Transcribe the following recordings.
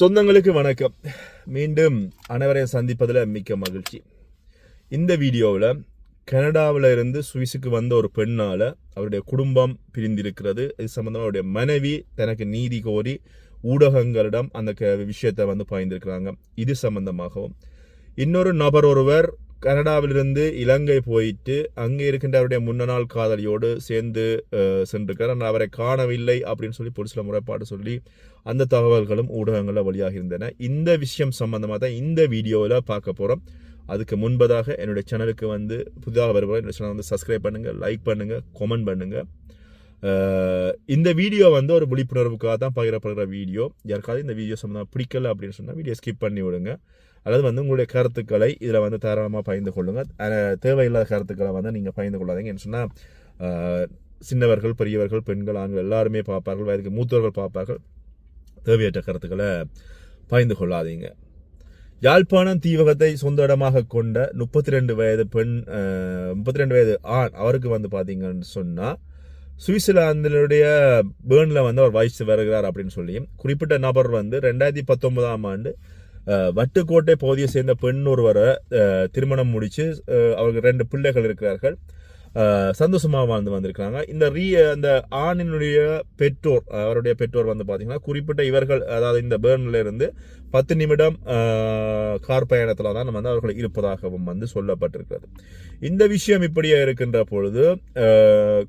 சொந்தங்களுக்கு வணக்கம். மீண்டும் அனைவரையும் சந்திப்பதில் மிக்க மகிழ்ச்சி. இந்த வீடியோவில் கனடாவில் இருந்து சுவிஸுக்கு வந்த ஒரு பெண்ணால் அவருடைய குடும்பம் பிரிந்திருக்கிறது. இது சம்மந்தமாக அவருடைய மனைவி தனக்கு நீதி கோரி ஊடகங்களிடம் அந்த க- விஷயத்தை வந்து பாய்ந்திருக்கிறாங்க. இது சம்பந்தமாகவும். இன்னொரு நபர் ஒருவர் கனடாவிலிருந்து இலங்கை போயிட்டு அங்கே இருக்கின்ற அவருடைய முன்னநாள் காதலியோடு சேர்ந்து சென்றிருக்கிறார். ஆனால் அவரை காணவில்லை அப்படின்னு சொல்லி போலீஸில் முறைப்பாடு சொல்லி அந்த தகவல்களும் ஊடகங்களில் வழியாக இருந்தன இந்த விஷயம் சம்பந்தமாக தான் இந்த வீடியோவில் பார்க்க போகிறோம் அதுக்கு முன்பதாக என்னுடைய சேனலுக்கு வந்து புதிதாக வருவோம் என்னோட சேனல் வந்து சப்ஸ்கிரைப் பண்ணுங்கள் லைக் பண்ணுங்கள் கமெண்ட் பண்ணுங்கள் இந்த வீடியோ வந்து ஒரு விழிப்புணர்வுக்காக தான் பகிரப்படுகிற வீடியோ. யாருக்காவது இந்த வீடியோ சம்மந்தமாக பிடிக்கல அப்படின்னு சொன்னால் வீடியோ ஸ்கிப் பண்ணி விடுங்க. அல்லது வந்து உங்களுடைய கருத்துக்களை இதில் வந்து தாராளமாக பகிர்ந்து கொள்ளுங்கள் தேவையில்லாத கருத்துக்களை வந்து நீங்கள் பகிர்ந்து கொள்ளாதீங்கன்னு சொன்னால் சின்னவர்கள் பெரியவர்கள் பெண்கள் ஆண்கள் எல்லாருமே பார்ப்பார்கள் வயதுக்கு மூத்தவர்கள் பார்ப்பார்கள். தேவையற்ற கருத்துக்களை பகிர்ந்து கொள்ளாதீங்க. யாழ்ப்பாணம் தீவகத்தை சொந்த இடமாக கொண்ட முப்பத்தி ரெண்டு வயது பெண் முப்பத்தி ரெண்டு வயது ஆண் அவருக்கு வந்து பார்த்தீங்கன்னு சொன்னால் சுவிட்சர்லாந்தினுடைய பேர்னில் வந்து அவர் வயசு வருகிறார் அப்படின்னு சொல்லியும் குறிப்பிட்ட நபர் வந்து ரெண்டாயிரத்தி பத்தொன்பதாம் ஆண்டு வட்டுக்கோட்டை பகுதியை சேர்ந்த பெண் ஒருவரை திருமணம் முடித்து அவருக்கு ரெண்டு பிள்ளைகள் இருக்கிறார்கள். சந்தோஷமாக வாழ்ந்து வந்திருக்கிறாங்க. இந்த ரீ அந்த ஆணினுடைய பெற்றோர் அவருடைய பெற்றோர் வந்து பார்த்தீங்கன்னா குறிப்பிட்ட இவர்கள் அதாவது இந்த பேர்ன்ல இருந்து பத்து நிமிடம் கார் பயணத்தில் தான் வந்து அவர்கள் இருப்பதாகவும் வந்து சொல்லப்பட்டிருக்கிறது. இந்த விஷயம் இப்படியே இருக்கின்ற பொழுது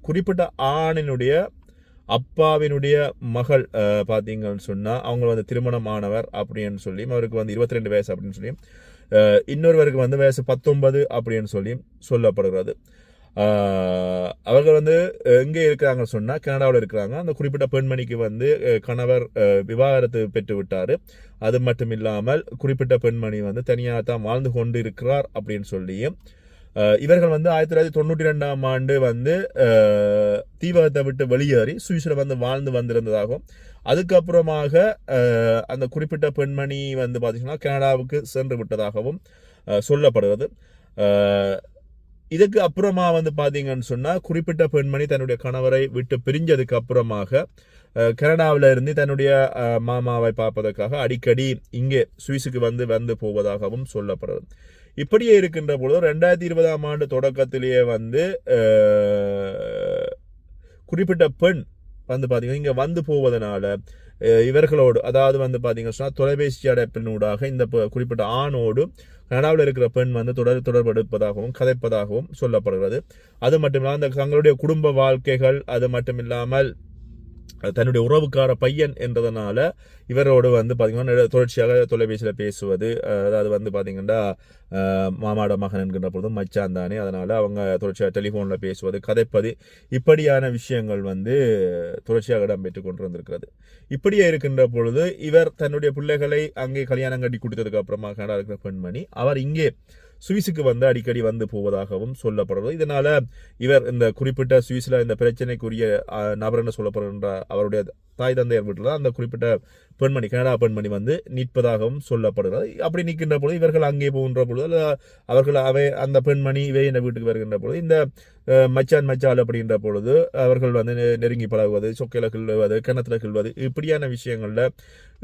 குறிப்பிட்ட ஆணினுடைய அப்பாவினுடைய மகள் பார்த்தீங்கன்னு சொன்னால் அவங்க வந்து திருமணமானவர் அப்படின்னு சொல்லி அவருக்கு வந்து இருபத்தி ரெண்டு வயசு அப்படின்னு சொல்லி இன்னொருவருக்கு வந்து வயசு பத்தொன்பது அப்படின்னு சொல்லி சொல்லப்படுகிறது. அவர்கள் வந்து எங்கே இருக்கிறாங்கன்னு சொன்னால் கனடாவில் இருக்கிறாங்க. அந்த குறிப்பிட்ட பெண்மணிக்கு வந்து கணவர் விவாகரத்து பெற்று விட்டார். அது மட்டும் இல்லாமல் குறிப்பிட்ட பெண்மணி வந்து தனியாக தான் வாழ்ந்து கொண்டு இருக்கிறார் அப்படின்னு சொல்லியும் இவர்கள் வந்து ஆயிரத்தி தொள்ளாயிரத்தி தொண்ணூற்றி ரெண்டாம் ஆண்டு வந்து தீவகத்தை விட்டு வெளியேறி சுவிஸில் வந்து வாழ்ந்து வந்திருந்ததாகவும் அதுக்கப்புறமாக அந்த குறிப்பிட்ட பெண்மணி வந்து பார்த்தீங்கன்னா கனடாவுக்கு சென்று விட்டதாகவும் சொல்லப்படுகிறது. இதுக்கு அப்புறமா வந்து பார்த்தீங்கன்னு சொன்னால் குறிப்பிட்ட பெண்மணி தன்னுடைய கணவரை விட்டு பிரிஞ்சதுக்கு அப்புறமாக கனடாவில் இருந்து தன்னுடைய மாமாவை பார்ப்பதற்காக அடிக்கடி இங்கே சுவிஸுக்கு வந்து வந்து போவதாகவும் சொல்லப்படுறது இப்படியே இருக்கின்ற பொழுது ரெண்டாயிரத்தி இருபதாம் ஆண்டு தொடக்கத்திலேயே வந்து குறிப்பிட்ட பெண் வந்து பார்த்தீங்கன்னா இங்கே வந்து போவதனால இவர்களோடு அதாவது வந்து பார்த்தீங்கன்னா சொன்னா தொலைபேசி அடைப்பினூடாக இந்த குறிப்பிட்ட ஆணோடு கனடாவில் இருக்கிற பெண் வந்து தொடர் தொடர்படுப்பதாகவும் கதைப்பதாகவும் சொல்லப்படுகிறது. அது மட்டும் இல்லாமல் அந்த தங்களுடைய குடும்ப வாழ்க்கைகள் அது மட்டும் இல்லாமல் தன்னுடைய உறவுக்கார பையன் என்றதனால இவரோடு வந்து பார்த்தீங்கன்னா தொடர்ச்சியாக தொலைபேசியில் பேசுவது அதாவது வந்து பார்த்தீங்கன்னா மாமாட மகன் என்கின்ற பொழுதும் மச்சான் தானே. அதனால் அவங்க தொடர்ச்சியாக டெலிஃபோனில் பேசுவது கதைப்பது இப்படியான விஷயங்கள் வந்து தொடர்ச்சியாக இடம்பெற்று கொண்டு வந்திருக்கிறது இப்படியே இருக்கின்ற பொழுது இவர் தன்னுடைய பிள்ளைகளை அங்கே கல்யாணம் கட்டி கொடுத்ததுக்கு அப்புறமா கனடா இருக்கிற பெண்மணி அவர் இங்கே சுவிஸுக்கு வந்து அடிக்கடி வந்து போவதாகவும் சொல்லப்படுறது இதனால இவர் இந்த குறிப்பிட்ட சுவிஸில் இந்த பிரச்சனைக்குரிய நபர் என்று சொல்லப்படுகின்ற அவருடைய தாய் தந்தையர் வீட்டில் அந்த குறிப்பிட்ட பெண்மணி கனடா பெண்மணி வந்து நிற்பதாகவும் சொல்லப்படுகிறது. அப்படி நிற்கின்ற பொழுது இவர்கள் அங்கே போகின்ற பொழுது அல்ல அவர்கள் அவை அந்த பெண்மணி இவை இந்த வீட்டுக்கு வருகின்ற பொழுது இந்த மச்சான் மச்சால் அப்படின்ற பொழுது அவர்கள் வந்து நெ- நெருங்கி பழகுவது சொக்கையில் கிள்வது கிணத்துல கிள்வது இப்படியான விஷயங்களில்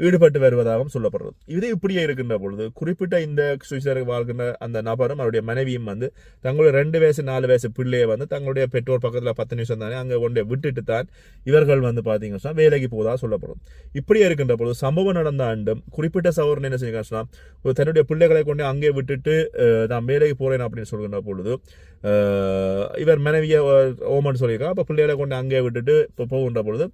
ஈடுபட்டு வருவதாகவும் சொல்லப்படுறது இது இப்படியே இருக்கின்ற பொழுது குறிப்பிட்ட இந்த சுவிசருக்கு வாழ்கின்ற அந்த நபரும் அவருடைய மனைவியும் வந்து தங்களுடைய ரெண்டு வயசு நாலு வயசு பிள்ளையை வந்து தங்களுடைய பெற்றோர் பக்கத்தில் பத்து நிமிஷம் தானே அங்கே ஒன்றை விட்டுட்டு தான் இவர்கள் வந்து பார்த்தீங்கன்னா வேலைக்கு போவதா சொல்லப்படும் இப்படியே இருக்கின்ற பொழுது ஒரு சம்பவம் நடந்த ஆண்டும் குறிப்பிட்ட சவரன் என்ன செய்யுங்க சொன்னா ஒரு தன்னுடைய பிள்ளைகளை கொண்டு அங்கே விட்டுட்டு நான் வேலைக்கு போகிறேன் அப்படின்னு சொல்கின்ற பொழுது இவர் மனைவியை ஓமன் சொல்லியிருக்கா அப்போ பிள்ளைகளை கொண்டு அங்கேயே விட்டுட்டு இப்போ போகின்ற பொழுது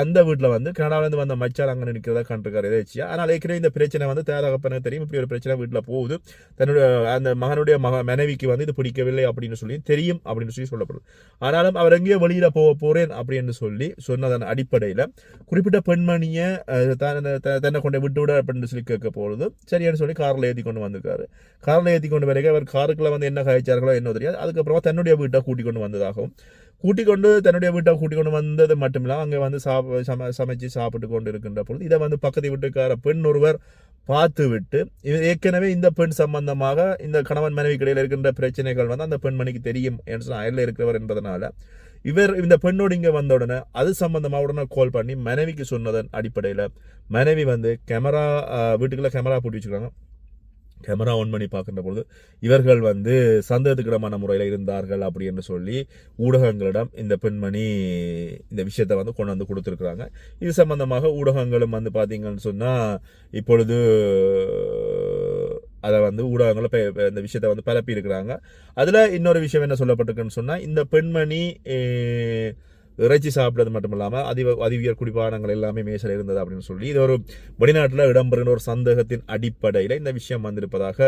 அந்த வீட்டில் வந்து கனடாவிலேருந்து வந்த மச்சால் அங்கே நிற்கிறதா கண்டிருக்காரு. எதாச்சியா ஆனால் ஏற்கனவே இந்த பிரச்சனை வந்து தேதகப்பனுக்கு தெரியும். இப்படி ஒரு பிரச்சனை வீட்டில் போகுது. தன்னுடைய அந்த மகனுடைய மக மனைவிக்கு வந்து இது பிடிக்கவில்லை அப்படின்னு சொல்லி தெரியும் அப்படின்னு சொல்லி சொல்லப்படுது. ஆனாலும் அவர் எங்கேயோ வெளியில் போக போகிறேன் அப்படின்னு சொல்லி சொன்னதன் அடிப்படையில் குறிப்பிட்ட பெண்மணியை தன்னை த- தன்னை கொண்டு விட்டு விட அப்படின்னு சொல்லி கேட்க பொழுது சரின்னு சொல்லி காரில் ஏற்றி கொண்டு வந்திருக்காரு. காரில் ஏற்றி கொண்டு வரைக்கும் அவர் காருக்குள்ளே வந்து என்ன காய்ச்சார்களோ என்ன தெரியாது. அதுக்கப்புறமா தன்னுடைய வீட்டை கூட்டிக் கொண்டு வந்ததாகவும் கூட்டிக் கொண்டு தன்னுடைய வீட்டை கூட்டிக் கொண்டு வந்தது மட்டும் இல்லாமல் அங்கே வந்து சாப்ப சம சமைச்சு சாப்பிட்டு கொண்டு இருக்கின்ற பொழுது இதை வந்து பக்கத்து வீட்டுக்கார பெண் ஒருவர் பார்த்து விட்டு இது ஏற்கனவே இந்த பெண் சம்பந்தமாக இந்த கணவன் மனைவி இடையில இருக்கின்ற பிரச்சனைகள் வந்து அந்த பெண்மணிக்கு தெரியும் என்று சொன்ன அயலில் இருக்கிறவர் என்பதனால இவர் இந்த பெண்ணோடு இங்கே வந்த உடனே அது சம்பந்தமாக உடனே கால் பண்ணி மனைவிக்கு சொன்னதன் அடிப்படையில் மனைவி வந்து கேமரா வீட்டுக்குள்ளே கேமரா போட்டு வச்சுக்கிறாங்க. கேமரா ஆன் பண்ணி பார்க்கின்ற பொழுது இவர்கள் வந்து சந்தேகத்துக்கிடமான முறையில் இருந்தார்கள் அப்படி என்று சொல்லி ஊடகங்களிடம் இந்த பெண்மணி இந்த விஷயத்தை வந்து கொண்டு வந்து கொடுத்துருக்குறாங்க. இது சம்பந்தமாக ஊடகங்களும் வந்து பார்த்தீங்கன்னு சொன்னால் இப்பொழுது அதை வந்து ஊடகங்களும் பெ- இந்த விஷயத்தை வந்து பரப்பி இருக்கிறாங்க அதில் இன்னொரு விஷயம் என்ன சொல்லப்பட்டிருக்குன்னு சொன்னால் இந்த பெண்மணி இறைச்சி சாப்பிட்டது மட்டும் இல்லாமல் அதி அதிவியர் குடிபானங்கள் எல்லாமே மேசையில் இருந்தது அப்படின்னு சொல்லி இது ஒரு வெளிநாட்டில் இடம்பெறுகிற ஒரு சந்தேகத்தின் அடிப்படையில் இந்த விஷயம் வந்திருப்பதாக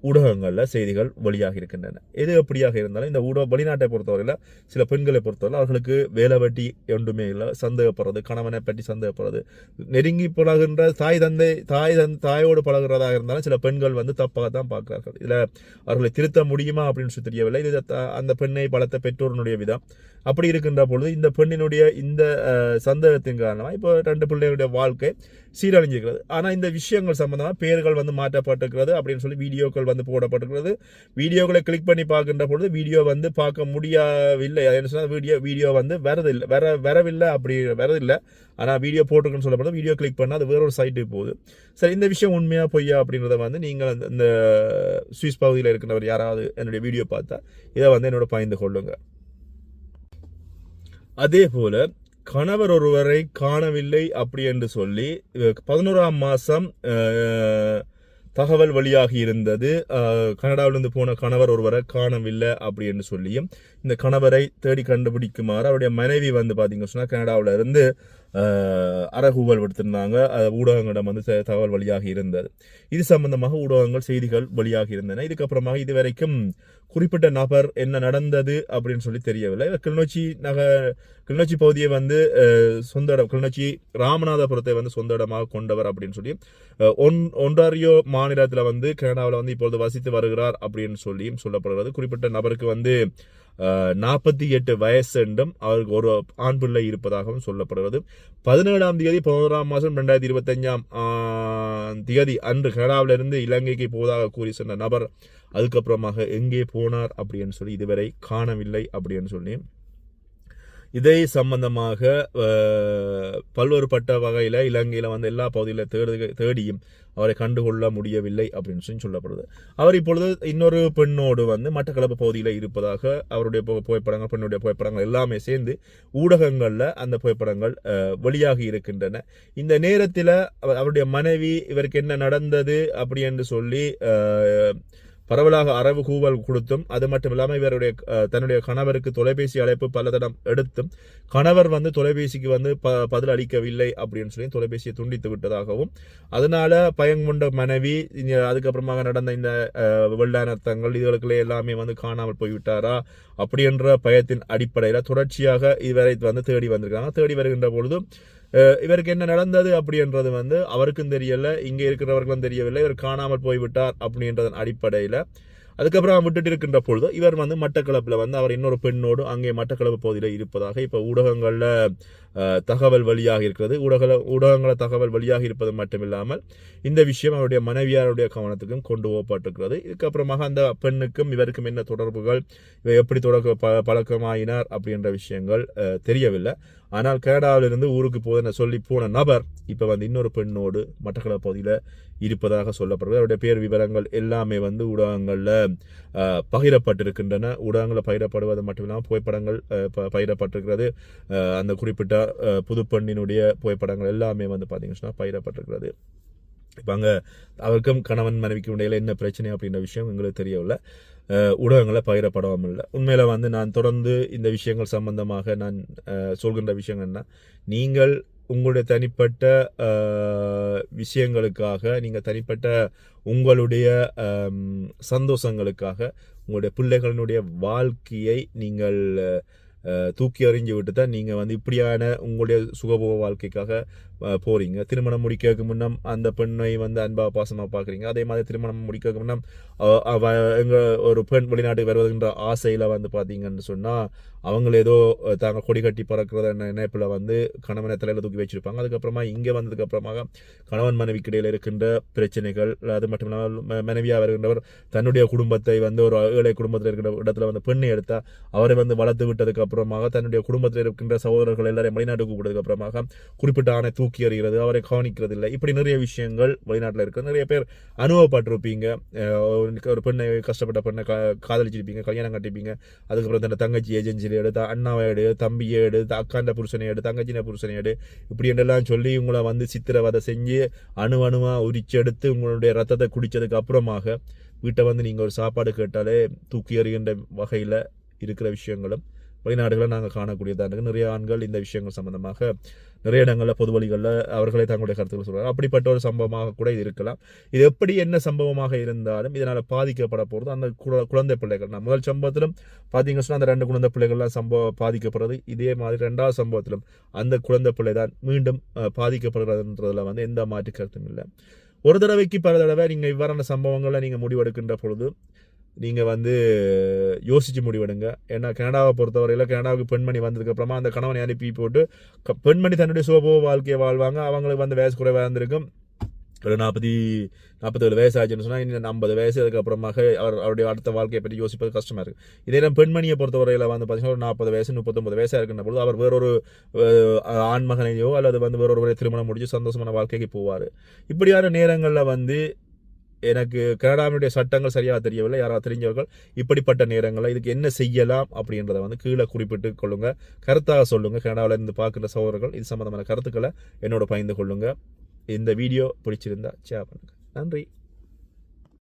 ஊடகங்களில் செய்திகள் வெளியாக இருக்கின்றன. எது எப்படியாக இருந்தாலும் இந்த ஊடக வெளிநாட்டை பொறுத்தவரையில் சில பெண்களை பொறுத்தவரை அவர்களுக்கு வேலை வெட்டி ஒன்றுமே இல்லை சந்தேகப்படுறது கணவனை பற்றி சந்தேகப்படுறது. நெருங்கி பழகுகின்ற தாய் தந்தை தாய் தன் தாயோடு பழகிறதாக இருந்தாலும் சில பெண்கள் வந்து தப்பாக தான் பார்க்கிறார்கள். இதில் அவர்களை திருத்த முடியுமா அப்படின்னு சொல்லி தெரியவில்லை. இது த- அந்த பெண்ணை பலத்த பெற்றோருடைய விதம். அப்படி இருக்கின்ற பொழுது இந்த பெண்ணினுடைய இந்த சந்தேகத்தின் காரணமாக இப்போ ரெண்டு பிள்ளைகளுடைய வாழ்க்கை சீரழிஞ்சிருக்கிறது ஆனால் இந்த விஷயங்கள் சம்மந்தமாக பேர்கள் வந்து மாற்றப்பட்டிருக்கிறது அப்படின்னு சொல்லி வீடியோக்கள் வந்து போடப்பட்டிருக்கிறது. வீடியோக்களை கிளிக் பண்ணி பார்க்கின்ற பொழுது வீடியோ வந்து பார்க்க முடியவில்லை. அது என்ன சொன்னால் வீடியோ வீடியோ வந்து வரதில்லை. வர வரவில்லை அப்படி வரதில்லை. ஆனால் வீடியோ போட்டிருக்குன்னு சொல்லப்படுது. வீடியோ கிளிக் பண்ணால் அது வேற ஒரு சைட்டுக்கு போகுது. சரி இந்த விஷயம் உண்மையாக பொய்யா அப்படின்றத வந்து நீங்கள் அந்த- இந்த சுவிஸ் பகுதியில் இருக்கிறவர் யாராவது என்னுடைய வீடியோ பார்த்தா இதை வந்து என்னோட பகிர்ந்து கொள்ளுங்க. அதே போல் கணவர் ஒருவரை காணவில்லை அப்படி என்று சொல்லி பதினோராம் மாதம் தகவல் வெளியாகி இருந்தது. கனடாவிலிருந்து போன கணவர் ஒருவரை காணவில்லை அப்படி என்று சொல்லியும் இந்த கணவரை தேடி கண்டுபிடிக்குமாறு அவருடைய மனைவி வந்து பார்த்தீங்க சொன்னால் கனடாவிலிருந்து அறகூவல் விடுத்திருந்தாங்க. ஊடகங்களிடம் வந்து தகவல் வழியாக இருந்தது. இது சம்பந்தமாக ஊடகங்கள் செய்திகள் வழியாக இருந்தன. இதுக்கப்புறமாக இதுவரைக்கும் குறிப்பிட்ட நபர் என்ன நடந்தது அப்படின்னு சொல்லி தெரியவில்லை. கிளிநொச்சி நகர் கிளிநொச்சி பகுதியை வந்து சொந்த இடம் கிளிநொச்சி ராமநாதபுரத்தை வந்து சொந்த இடமாக கொண்டவர் அப்படின்னு சொல்லி ஒன் ஒன்றாரியோ மாநிலத்தில் வந்து கனடாவில் வந்து இப்பொழுது வசித்து வருகிறார் அப்படின்னு சொல்லியும் சொல்லப்படுகிறது. குறிப்பிட்ட நபருக்கு வந்து நாற்பத்தி எட்டு வயசு என்றும் அவருக்கு ஒரு ஆண் பிள்ளை இருப்பதாகவும் சொல்லப்படுகிறது. பதினேழாம் தேதி பதினோராம் மாதம் ரெண்டாயிரத்தி இருபத்தஞ்சாம் தேதி அன்று கனடாவிலிருந்து இலங்கைக்கு போவதாக கூறி சென்ற நபர் அதுக்கப்புறமாக எங்கே போனார் அப்படின்னு சொல்லி இதுவரை காணவில்லை அப்படின்னு சொல்லி இதை சம்பந்தமாக பல்வேறுபட்ட வகையில் இலங்கையில் வந்து எல்லா பகுதியில் தேடு தேடியும் அவரை கண்டுகொள்ள முடியவில்லை அப்படின்னு சொல்லி சொல்லப்படுது. அவர் இப்பொழுது இன்னொரு பெண்ணோடு வந்து மட்டக்களப்பு பகுதியில் இருப்பதாக அவருடைய புகைப்படங்கள் பெண்ணுடைய புகைப்படங்கள் எல்லாமே சேர்ந்து ஊடகங்களில் அந்த புகைப்படங்கள் வெளியாகி இருக்கின்றன. இந்த நேரத்தில் அவருடைய மனைவி இவருக்கு என்ன நடந்தது அப்படி என்று சொல்லி பரவலாக அரவு கூவல் கொடுத்தும் அது மட்டும் இல்லாமல் இவருடைய தன்னுடைய கணவருக்கு தொலைபேசி அழைப்பு பலதடம் எடுத்தும் கணவர் வந்து தொலைபேசிக்கு வந்து ப பதில் அளிக்கவில்லை அப்படின்னு சொல்லி தொலைபேசியை துண்டித்து விட்டதாகவும் அதனால பயங்கொண்ட மனைவி அதுக்கப்புறமாக நடந்த இந்த வெள்ளானத்தங்கள் இதுகளுக்குள்ளே எல்லாமே வந்து காணாமல் போய்விட்டாரா? அப்படி என்ற பயத்தின் அடிப்படையில் தொடர்ச்சியாக இவரை வந்து தேடி வந்திருக்காங்க தேடி வருகின்ற பொழுது இவருக்கு என்ன நடந்தது அப்படின்றது வந்து அவருக்கும் தெரியல இங்கே இருக்கிறவர்களும் தெரியவில்லை இவர் காணாமல் போய்விட்டார் அப்படின்றதன் அடிப்படையில். அதுக்கப்புறம் விட்டுட்டு இருக்கின்ற பொழுது இவர் வந்து மட்டக்களப்பில் வந்து அவர் இன்னொரு பெண்ணோடு அங்கே மட்டக்களப்பு பகுதியில் இருப்பதாக இப்போ ஊடகங்களில் தகவல் வழியாக இருக்கிறது. ஊடக ஊடகங்களில் தகவல் வழியாக இருப்பது மட்டுமில்லாமல் இந்த விஷயம் அவருடைய மனைவியாருடைய கவனத்துக்கும் கொண்டு போகப்பட்டிருக்கிறது. இதுக்கப்புறமாக அந்த பெண்ணுக்கும் இவருக்கும் என்ன தொடர்புகள் இவர் எப்படி தொடக்க ப பழக்கமாயினார் அப்படின்ற விஷயங்கள் தெரியவில்லை. ஆனால் கனடாவிலிருந்து ஊருக்கு போதென சொல்லி போன நபர் இப்போ வந்து இன்னொரு பெண்ணோடு மட்டக்களப்பு பகுதியில் இருப்பதாக சொல்லப்படுகிறது. அவருடைய பேர் விவரங்கள் எல்லாமே வந்து ஊடகங்களில் பகிரப்பட்டிருக்கின்றன. ஊடகங்களில் பகிரப்படுவது மட்டும் இல்லாமல் புகைப்படங்கள் பகிரப்பட்டிருக்கிறது. அந்த குறிப்பிட்ட புதுப்பெண்ணினுடைய புகைப்படங்கள் எல்லாமே வந்து பார்த்தீங்கன்னா பகிரப்பட்டிருக்கிறது. இப்போ அங்கே அவருக்கும் கணவன் மனைவிக்கும் இடையில என்ன பிரச்சனை அப்படின்ற விஷயம் எங்களுக்கு தெரியவில்லை. அஹ், ஊடகங்களை பகிரப்படாமல் இல்லை. உண்மையில் வந்து நான் தொடர்ந்து இந்த விஷயங்கள் சம்பந்தமாக நான் சொல்கின்ற விஷயங்கள்னா என்ன நீங்கள் உங்களுடைய தனிப்பட்ட விஷயங்களுக்காக நீங்கள் தனிப்பட்ட உங்களுடைய சந்தோஷங்களுக்காக உங்களுடைய பிள்ளைகளினுடைய வாழ்க்கையை நீங்கள் தூக்கி அறிஞ்சு விட்டு தான் நீங்கள் வந்து இப்படியான உங்களுடைய சுகபோக வாழ்க்கைக்காக போகிறீங்க திருமணம் முடிக்கிறதுக்கு முன்னம் அந்த பெண்ணை வந்து அன்பாக பாசமாக பார்க்குறீங்க. அதே மாதிரி திருமணம் முடிக்கிறதுக்கு முன்னம் எங்கள் ஒரு பெண் வெளிநாட்டுக்கு வருவதுன்ற ஆசையில் வந்து பார்த்தீங்கன்னு சொன்னால் அவங்க ஏதோ தாங்க கொடி கட்டி பறக்கிறத நினைப்பில் வந்து கணவனை தலையில் தூக்கி வச்சுருப்பாங்க. அதுக்கப்புறமா இங்கே வந்ததுக்கப்புறமாக கணவன் மனைவிக்கு இடையில் இருக்கின்ற பிரச்சனைகள் அது மட்டும் இல்லாமல் மனைவியாக இருக்கின்றவர் வருகின்றவர் தன்னுடைய குடும்பத்தை வந்து ஒரு ஏழை குடும்பத்தில் இருக்கிற இடத்துல வந்து பெண்ணை எடுத்தால் அவரை வந்து வளர்த்து விட்டதுக்கு அப்புறமாக தன்னுடைய குடும்பத்தில் இருக்கின்ற சகோதரர்கள் எல்லாரையும் வெளிநாட்டுக்கு கூப்பிட்டதுக்கு அப்புறமாக குறிப்பிட்ட ஆணை தூக்கி எறிகிறது அவரை கவனிக்கிறது இல்லை இப்படி நிறைய விஷயங்கள் வெளிநாட்டில் இருக்குது நிறைய பேர் அனுபவப்பட்டிருப்பீங்க. ஒரு- பெண்ணை கஷ்டப்பட்ட பெண்ணை காதலிச்சிருப்பீங்க கல்யாணம் கட்டிப்பீங்க. அதுக்கப்புறம் தன்னை தங்கச்சி ஏஜென்சியில் எடு அண்ணாவை எடு தம்பியை எடு த- அக்காண்ட புருஷனை எடு தங்கச்சின புருஷனை எடு. இப்படி என்றெல்லாம் சொல்லி உங்களை வந்து சித்திரவதை செஞ்சு அணு அணுவாக உரிச்செடுத்து உங்களுடைய ரத்தத்தை குடித்ததுக்கு அப்புறமாக வீட்டை வந்து நீங்கள் ஒரு சாப்பாடு கேட்டாலே தூக்கி எறிகின்ற வகையில் இருக்கிற விஷயங்களும் வெளிநாடுகளை நாங்கள் காணக்கூடியதாக இருக்கு. நிறைய ஆண்கள் இந்த விஷயங்கள் சம்மந்தமாக நிறைய இடங்களில் பொது வழிகளில் அவர்களே தங்களுடைய கருத்துக்கள் சொல்கிறாங்க அப்படிப்பட்ட ஒரு சம்பவமாக கூட இது இருக்கலாம். இது எப்படி என்ன சம்பவமாக இருந்தாலும் இதனால் பாதிக்கப்பட போகிறது அந்த குழந்தை பிள்ளைகள். நான் முதல் சம்பவத்திலும் பார்த்தீங்கன்னா சொன்னால் அந்த ரெண்டு குழந்தை பிள்ளைகள்லாம் சம்பவம் பாதிக்கப்படுறது. இதே மாதிரி ரெண்டாவது சம்பவத்திலும் அந்த குழந்தை பிள்ளை தான் மீண்டும் பாதிக்கப்படுகிறதுன்றதுல வந்து எந்த மாற்று கருத்தும் இல்லை. ஒரு தடவைக்கு பல தடவை நீங்கள் இவ்வாறான சம்பவங்களை நீங்கள் முடிவெடுக்கின்ற பொழுது நீங்கள் வந்து யோசித்து முடிவெடுங்க. ஏன்னா கனடாவை பொறுத்தவரையில் கனடாவுக்கு பெண்மணி வந்ததுக்கப்புறமா அந்த கணவனை அனுப்பி போட்டு க- பெண்மணி தன்னுடைய சுகபோக வாழ்க்கையை வாழ்வாங்க. அவங்களுக்கு வந்து வயசு குறைவாக இருந்திருக்கும். ஒரு நாற்பத்தி நாற்பத்தேழு வயசு ஆச்சுன்னு சொன்னால் இன்னும் ஐம்பது வயசு அதுக்கப்புறமாக அவர் அவருடைய அடுத்த வாழ்க்கையை பற்றி யோசிப்பது கஷ்டமாக இருக்குது இதே நேரம் பெண்மணியை பொறுத்தவரையில் வந்து பார்த்தீங்கன்னா ஒரு நாற்பது வயசு முப்பத்தொம்பது வயசாக இருக்கின்ற பொழுது அவர் வேறொரு ஆண்மகனையோ அல்லது வந்து வேறொரு திருமணம் முடிச்சு சந்தோஷமான வாழ்க்கைக்கு போவார். இப்படியான நேரங்களில் வந்து எனக்கு கனடாவினுடைய சட்டங்கள் சரியாக தெரியவில்லை யாராவது தெரிஞ்சவர்கள் இப்படிப்பட்ட நேரங்களில் இதுக்கு என்ன செய்யலாம் அப்படின்றத வந்து கீழே குறிப்பிட்டு கொள்ளுங்கள் கருத்தாக சொல்லுங்கள் கனடாவில் இருந்து பார்க்குற சகோதரர்கள் இது சம்மந்தமான கருத்துக்களை என்னோட பகிர்ந்து கொள்ளுங்கள் இந்த வீடியோ பிடிச்சிருந்தா ஷேர் பண்ணுங்கள் நன்றி.